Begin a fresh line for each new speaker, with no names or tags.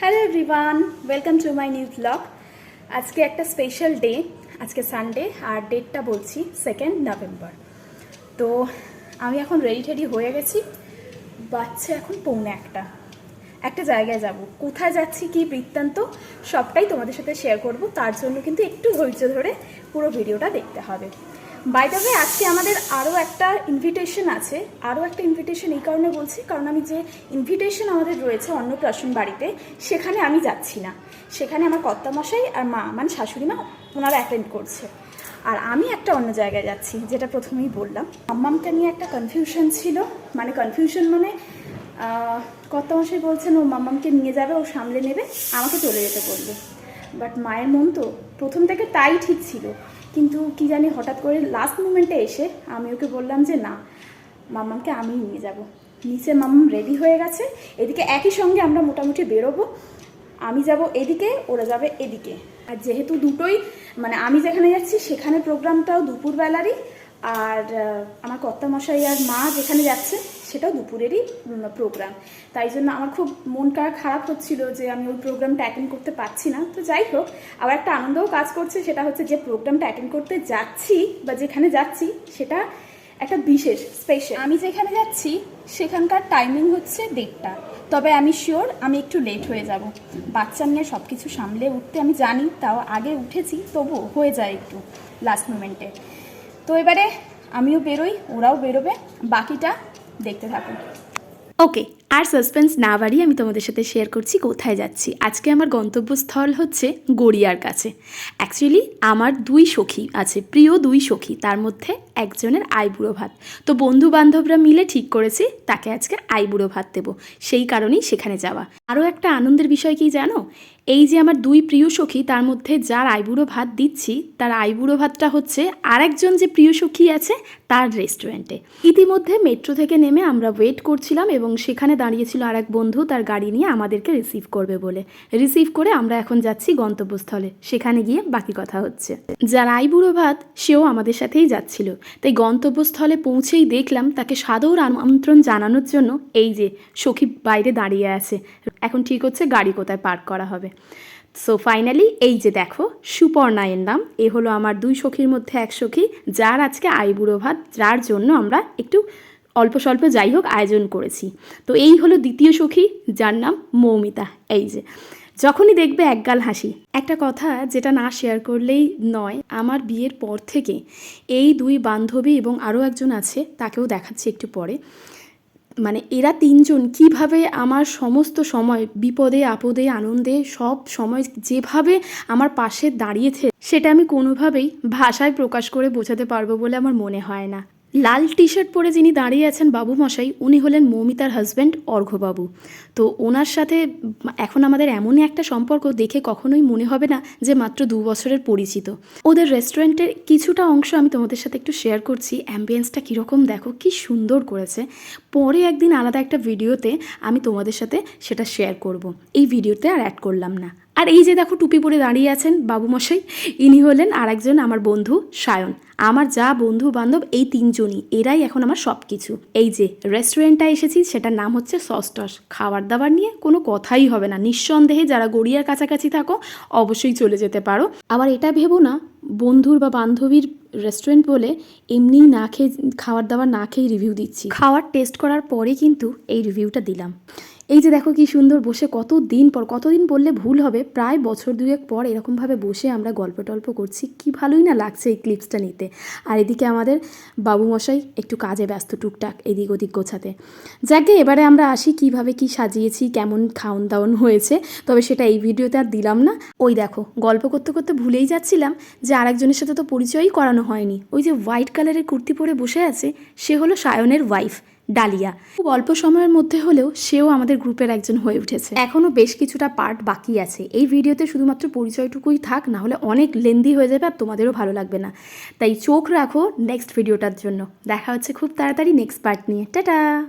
Hello everyone welcome to my new blog আজকে একটা special day আজকে সানডে আর ডেটটা বলছি সেকেন্ড নভেম্বর তো আমি এখন রেডি টেডি হয়ে গেছি বাচ্চা এখন পৌনে একটা। একটা জায়গায় যাব। কোথায় যাচ্ছি, কি বৃত্তান্ত, সবটাই তোমাদের সাথে শেয়ার করব। তার জন্য কিন্তু একটু ধৈর্য ধরে পুরো ভিডিওটা দেখতে হবে। বাই দ্য ওয়ে আজকে আমাদের আরও একটা ইনভিটেশন আছে। আরও একটা ইনভিটেশন এই কারণে বলছি, কারণ আমি যে ইনভিটেশন আমাদের রয়েছে অন্নপ্রাশন বাড়িতে, সেখানে আমি যাচ্ছি না। সেখানে আমার কর্তামশাই আর মা মানে শাশুড়ি মা, ওনারা অ্যাটেন্ড করছে। আর আমি একটা অন্য জায়গায় যাচ্ছি, যেটা প্রথমেই বললাম। আম্মামকে নিয়ে একটা কনফিউশন ছিল। মানে কনফিউশন মানে কর্তামশাই বলছেন, ও মাম্মামকে নিয়ে যাবে, ও সামলে নেবে, আমাকে চলে যেতে বলল বাট মায়ের মন তো প্রথম থেকে তাই ঠিক ছিল। কিন্তু কি জানি হঠাৎ করে লাস্ট মোমেন্টে এসে আমি ওকে বললাম যে, না মাম্মামকে আমিই নিয়ে যাব। নিচে মাম্মাম রেডি হয়ে গেছে। এদিকে একই সঙ্গে আমরা মোটামুটি বেরোবো। আমি যাব এদিকে, ওরা যাবে এদিকে। আর যেহেতু দুটোই মানে আমি যেখানে যাচ্ছি, সেখানে প্রোগ্রামটাও দুপুরবেলারই। আর আমার কর্তামশাই আর মা যেখানে যাচ্ছে সেটাও দুপুরেরই প্রোগ্রাম তাই জন্য আমার খুব মনটা খারাপ হচ্ছিল যে আমি ওই প্রোগ্রামটা অ্যাটেন্ড করতে পারছি না। তো যাই হোক, আবার একটা আনন্দও কাজ করছে, সেটা হচ্ছে যে প্রোগ্রামটা অ্যাটেন্ড করতে যাচ্ছি বা যেখানে যাচ্ছি, সেটা একটা বিশেষ স্পেশাল আমি যেখানে যাচ্ছি, সেখানকার টাইমিং হচ্ছে দেড়টা। তবে আমি শিওর আমি একটু লেট হয়ে যাব। বাচ্চা নিয়ে সব কিছু সামলে উঠতে আমি জানি, তাও আগে উঠেছি তবু হয়ে যায় একটু লাস্ট মোমেন্টে তো এবারে আমিও বেরোই, ওরাও বেরোবে, বাকিটা দেখতে থাকুন। ওকে আর সাসপেন্স না বাড়িয়ে আমি তোমাদের সাথে শেয়ার করছি কোথায় যাচ্ছি। আজকে আমার গন্তব্যস্থল হচ্ছে গড়িয়ার কাছে। অ্যাকচুয়ালি আমার দুই সখী আছে, প্রিয় দুই সখী, তার মধ্যে একজনের আইবুড়ো ভাত। তো বন্ধু বান্ধবরা মিলে ঠিক করেছি, তাকে আজকে আইবুড়ো ভাত দেবো। সেই কারণেই সেখানে যাওয়া। আরও একটা আনন্দের বিষয় কি জানো? এই যে আমার দুই প্রিয় সখী, তার মধ্যে যার আইবুড়ো ভাত দিচ্ছি, তার আইবুড়ো ভাতটা হচ্ছে আরেকজন যে প্রিয় সখী আছে, তার রেস্টুরেন্টে ইতিমধ্যে মেট্রো থেকে নেমে আমরা ওয়েট করছিলাম এবং সেখানে দাঁড়িয়েছিল আর এক বন্ধু তার গাড়ি নিয়ে আমাদেরকে রিসিভ করবে বলে। রিসিভ করে আমরা এখন যাচ্ছি গন্তব্যস্থলে। সেখানে গিয়ে বাকি কথা হচ্ছে। যার আইবুড়ো ভাত, সেও আমাদের সাথেই যাচ্ছিল। তাই গন্তব্যস্থলে পৌঁছেই দেখলাম তাকে সাদর আমন্ত্রণ জানানোর জন্য এই যে সখী বাইরে দাঁড়িয়ে আছে। এখন ঠিক হচ্ছে গাড়ি কোথায় পার্ক করা হবে। সো ফাইনালি এই যে দেখো সুপর্ণায়ের নাম। এ হলো আমার দুই সখীর মধ্যে এক সখী, যার আজকে আইবুড়ো ভাত, যার জন্য আমরা একটু অল্প স্বল্প যাই হোক আয়োজন করেছি। তো এই হলো দ্বিতীয় সখী, যার নাম মৌমিতা। এই যে, যখনই দেখবে একগাল হাসি। একটা কথা যেটা না শেয়ার করলেই নয়, আমার বিয়ের পর থেকে এই দুই বান্ধবী এবং আরও একজন আছে, তাকেও দেখাচ্ছি একটু পরে। মানে এরা তিনজন কীভাবে আমার সমস্ত সময় বিপদে, আপদে, আনন্দে সব সময় যেভাবে আমার পাশে দাঁড়িয়েছে, সেটা আমি কোনোভাবেই ভাষায় প্রকাশ করে বোঝাতে পারব বলে আমার মনে হয় না। লাল টি শার্ট পরে যিনি দাঁড়িয়ে আছেন বাবু মশাই উনি হলেন মৌমিতার হাজব্যান্ড অর্ঘ্যবাবু তো ওনার সাথে এখন আমাদের এমনই একটা সম্পর্ক দেখে কখনোই মনে হবে না যে মাত্র দু বছরের পরিচিত। ওদের রেস্টুরেন্টের কিছুটা অংশ আমি তোমাদের সাথে একটু শেয়ার করছি। অ্যাম্বিয়েন্সটা কীরকম দেখো, কি সুন্দর করেছে। পরে একদিন আলাদা একটা ভিডিওতে আমি তোমাদের সাথে সেটা শেয়ার করব। এই ভিডিওতে আর অ্যাড করলাম না। আর এই যে দেখো টুপি পরে দাঁড়িয়ে আছেন বাবুমশাই, ইনি হলেন আর একজন আমার বন্ধু সায়ন। আমার যা বন্ধু বান্ধব এই তিনজনই, এরাই এখন আমার সব কিছু এই যে রেস্টুরেন্টটা এসেছি, সেটার নাম হচ্ছে সসটস। খাবার দাবার নিয়ে কোনো কথাই হবে না। নিঃসন্দেহে যারা গড়িয়ার কাছাকাছি থাকো, অবশ্যই চলে যেতে পারো। আবার এটা ভেবো না, বন্ধুর বা বান্ধবীর রেস্টুরেন্ট বলে এমনি না খেয়ে খাবার দাবার না খেয়ে রিভিউ দিচ্ছি। খাওয়ার টেস্ট করার পরে কিন্তু এই রিভিউটা দিলাম। এই যে দেখো কি সুন্দর বসে কত দিন পর, কতদিন বললে ভুল হবে, প্রায় বছর দুয়েক পর এরকমভাবে বসে আমরা গল্প টল্প করছি। কি ভালোই না লাগছে এই ক্লিপসটা নিতে। আর এদিকে আমাদের বাবুমশাই একটু কাজে ব্যস্ত টুকটাক এদিক ওদিক গোছাতে। যাকে এবারে আমরা আসি কীভাবে কি সাজিয়েছি, কেমন খাওন দাওন হয়েছে। তবে সেটা এই ভিডিওতে আর দিলাম না। ওই দেখো, গল্প করতে করতে ভুলেই যাচ্ছিলাম যে আরেকজনের সাথে তো পরিচয়ই করানো হয়নি। ওই যে হোয়াইট কালারের কুর্তি পরে বসে আছে, সে হলো সায়নের ওয়াইফ ডালিয়া। খুব অল্প সময়ের মধ্যে হলেও সেও আমাদের গ্রুপের একজন হয়ে উঠেছে। এখনও বেশ কিছুটা পার্ট বাকি আছে। এই ভিডিওতে শুধুমাত্র পরিচয়টুকুই থাক, না হলে অনেক লেন্দি হয়ে যাবে আর তোমাদেরও ভালো লাগবে না। তাই চোখ রাখো নেক্সট ভিডিওটার জন্য। দেখা হচ্ছে খুব তাড়াতাড়ি নেক্সট পার্ট নিয়ে। টাটা!